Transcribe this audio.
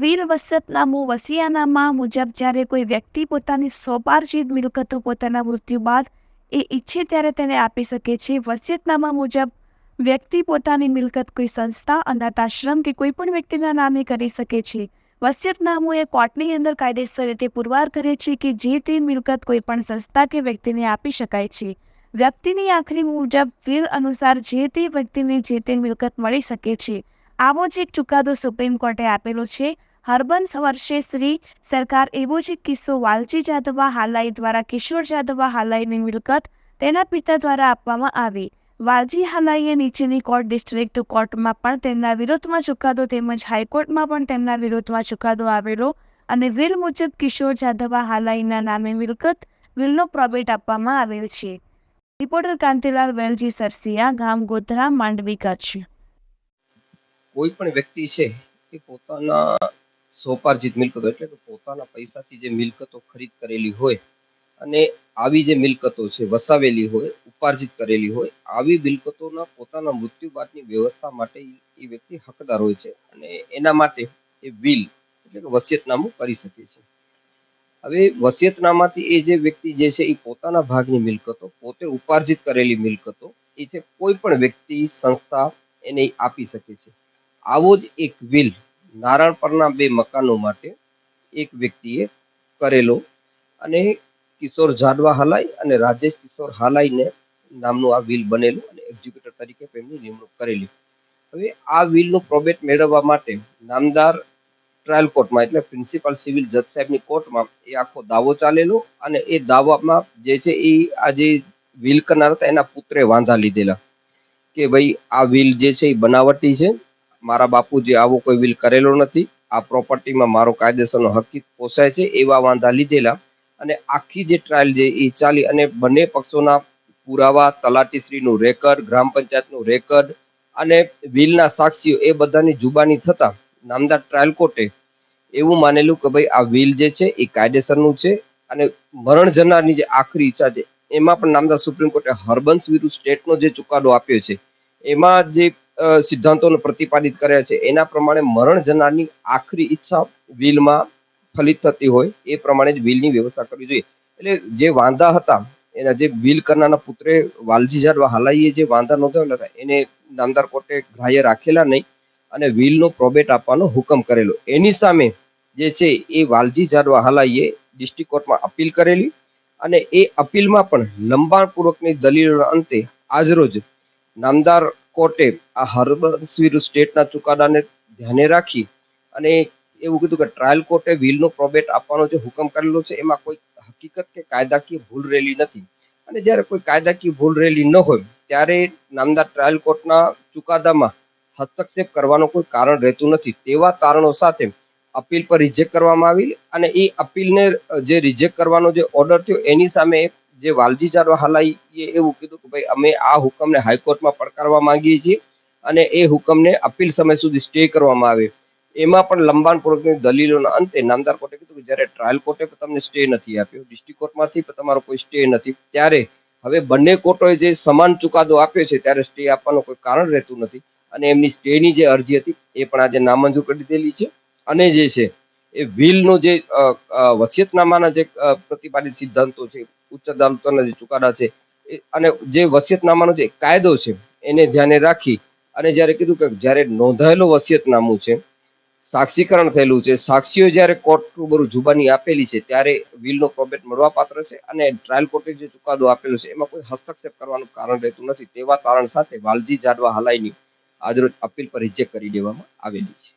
વીર વસિયતનામું વસિયાનામા મુજબ જ્યારે કોઈ વ્યક્તિ પોતાની સ્વપાર્જિત મિલકતો પોતાના મૃત્યુ બાદ એ ઈચ્છે ત્યારે તેને આપી શકે છે. વસિયતનામા મુજબ વ્યક્તિ પોતાની મિલકત કોઈ સંસ્થા, અનાથ આશ્રમ કે કોઈ પણ વ્યક્તિના નામે કરી શકે છે. વસિયતનામું એ કોર્ટની અંદર કાયદેસર રીતે પુરવાર કરે છે કે જે તે મિલકત કોઈ પણ સંસ્થા કે વ્યક્તિને આપી શકાય છે. વ્યક્તિની આખરી મુજબ વિલ અનુસાર જે તે વ્યક્તિને જે તે મિલકત મળી શકે છે. આવો જ એક ચુકાદો સુપ્રીમ કોર્ટે આપેલો છે. હરબંસ વર્ષે શ્રી સરકાર એવો જ કિસ્સો વાલજી જાદવા હાલાઈ દ્વારા કિશોર જાદવા હાલાઈની મિલકત તેના પિતા દ્વારા આપવામાં આવી. વાલજી હાલાઈએ નીચેની કોર્ટ ડિસ્ટ્રિક્ટ કોર્ટમાં પણ તેમના વિરોધમાં ચુકાદો તેમજ હાઈકોર્ટમાં પણ તેમના વિરોધમાં ચુકાદો આવેલો અને વિલ મુજબ કિશોર જાદવા હાલાઈના નામે મિલકત વિલનો પ્રોબેટ આપવામાં આવેલ છે. રિપોર્ટર કાંતિલાલ વેલજી સરસિયા, ગામ ગોધરા, માંડવી, કચ્છ. કોઈ પણ વ્યક્તિ છે એ પોતાના સ્વપાર્જિત મિલકતો એટલે કે પોતાના પૈસાથી જે મિલકતો ખરીદ કરેલી હોય અને આવી જે મિલકતો છે, વસાવેલી હોય, ઉપાર્જિત કરેલી હોય, આવી મિલકતોના પોતાના મૃત્યુ બાદની વ્યવસ્થા માટે એ વ્યક્તિ હકદાર હોય છે અને એના માટે એ વિલ એટલે કે વસિયતનામું કરી શકે છે. હવે વસિયતનામાથી એ જે વ્યક્તિ જે છે એ પોતાના ભાગની મિલકતો, પોતે ઉપાર્જિત કરેલી મિલકતો, એ છે કોઈ પણ વ્યક્તિ, સંસ્થા એને આપી શકે છે. આવો જ એક વિલ નારાયણ પરના બે મકાનો માટે એક વ્યક્તિએ કરેલો અને કિશોર જાડવા હાલાઈ અને રાજેશ કિશોર હાલાઈને નામનું આ વિલ બનેલું અને એક્ઝિક્યુટર તરીકે તેમની નિમણૂક કરેલી. હવે આ વિલનું પ્રોબેટ મેળવવા માટે નામદાર ટ્રાયલ કોર્ટમાં એટલે પ્રિન્સિપલ સિવિલ જજ સાહેબની કોર્ટમાં એ આખો દાવો ચાલેલો અને એ દાવામાં જે છે એ આ જે વિલ કરનાર હતા એના પુત્રે વાંધા લીધેલા કે ભાઈ આ વિલ જે છે એ બનાવટી છે. મારા બાપુજી આવો કોઈ વિલ કરેલો નથી. આ પ્રોપર્ટીમાં મારો કાયદેસરનો હકીક પોસાય છે, એવા વાંધા લીધેલા. અને આખી જે ટ્રાયલ છે એ ચાલી અને બંને પક્ષોના પુરાવા, તલાટીશ્રીનું રેકર્ડ ગ્રામ પંચાયતનું રેકર્ડ અને વિલના સાક્ષીઓ એ બધાની જુબાની થતા નામદાર ટ્રાયલ કોર્ટે એવું માનેલું કે ભાઈ આ વિલ જે છે એ કાયદેસરનું છે અને મરણ જનારની જે આખરી ઈચ્છા છે, એમાં પણ નામદાર સુપ્રીમ કોર્ટે હરબંસ વિરુદ્ધ સ્ટેટનો જે ચુકાદો આપ્યો છે, એમાં જે સિદ્ધાંતોને પ્રતિપાદિત કર્યા છે. એના પ્રમાણે મરણ જનારની આખરી ઈચ્છા વિલમાં ફલિત થતી હોય, એ પ્રમાણે જ વિલની વ્યવસ્થા કરવી જોઈએ. એટલે જે વાંધા હતા, એના જે વિલ કરનારના પુત્રે વાલજી જાડવા હાલાઈએ જે વાંધા નોંધાવેલા હતા, એને નામદાર કોર્ટે ગ્રાહ્ય રાખેલા નહીં અને વિલનો પ્રોબેટ આપવાનો હુકમ કરેલો. એની સામે જે છે, એ વાલજી જાડવા હાલાઈએ ડિસ્ટ્રિક્ટ કોર્ટમાં અપીલ કરેલી અને એ અપીલમાં પણ લંબાણપૂર્વકની દલીલોના અંતે આજરોજ નામદાર કોર્ટે આ હરબંસ સ્ટેટના ચુકાદાને ધ્યાને રાખી અને એવું કીધું કે ટ્રાયલ કોર્ટે વિલનો પ્રોબેટ આપવાનો જે હુકમ કરેલો છે, એમાં કોઈ હકીકત કે કાયદાકીય ભૂલ રહેલી નથી. અને જ્યારે કોઈ કાયદાકીય ભૂલ રહેલી ન હોય, ત્યારે નામદાર ટ્રાયલ કોર્ટના ચુકાદામાં હસ્તક્ષેપ કરવાનો કોઈ કારણ રહેતું નથી. તેવા તારણો સાથે અપીલ પર રિજેક્ટ કરવામાં આવી અને એ અપીલને જે રિજેક્ટ કરવાનો જે ઓર્ડર થયો, એની સામે જે વાલજી જાડવા એ એવું કીધું કે ભાઈ અમે આ હુકમને હાઈકોર્ટમાં પડકારવા માંગીએ છીએ અને એ હુકમને અપીલ સમય સુધી સ્ટે કરવામાં આવે. એમાં પણ લંબાણપૂર્વકની દલીલોના અંતે નામદાર કોર્ટે કીધું કે જ્યારે ટ્રાયલ કોર્ટે તમને સ્ટે નથી આપ્યો ડિસ્ટ્રિક્ટ કોર્ટમાંથી પણ તમારો કોઈ સ્ટે નથી. ત્યારે હવે બંને કોર્ટોએ જે સમાન ચુકાદો આપ્યો છે ત્યારે સ્ટે આપવાનું કોઈ કારણ રહેતું નથી. અને એમની સ્ટેની જે અરજી હતી એ પણ આજે નામંજૂર કરી દીધેલી છે. અને જે છે એ વિલનો જે વસિયતનામાના જે પ્રતિપાદિત સિદ્ધાંતો છે, ઉચ્ચ અદાલતોના જે ચુકાદા છે અને જે વસિયતનામાનો જે કાયદો છે, એને ધ્યાને રાખી અને જ્યારે કીધું કે જ્યારે નોંધાયેલું વસિયતનામું છે, સાક્ષીકરણ થયેલું છે, સાક્ષીઓ જ્યારે કોર્ટ રૂબરૂ જુબાની આપેલી છે, ત્યારે વિલનો પ્રોબેટ મળવાપાત્ર છે અને ટ્રાયલ કોર્ટે જે ચુકાદો આપેલો છે, એમાં કોઈ હસ્તક્ષેપ કરવાનું કારણ રહેતું નથી. તેવા તારણ સાથે વાલજી જાડવા હલાઈની આજરોજ અપીલ પર રિજેક્ટ કરી દેવામાં આવેલી છે.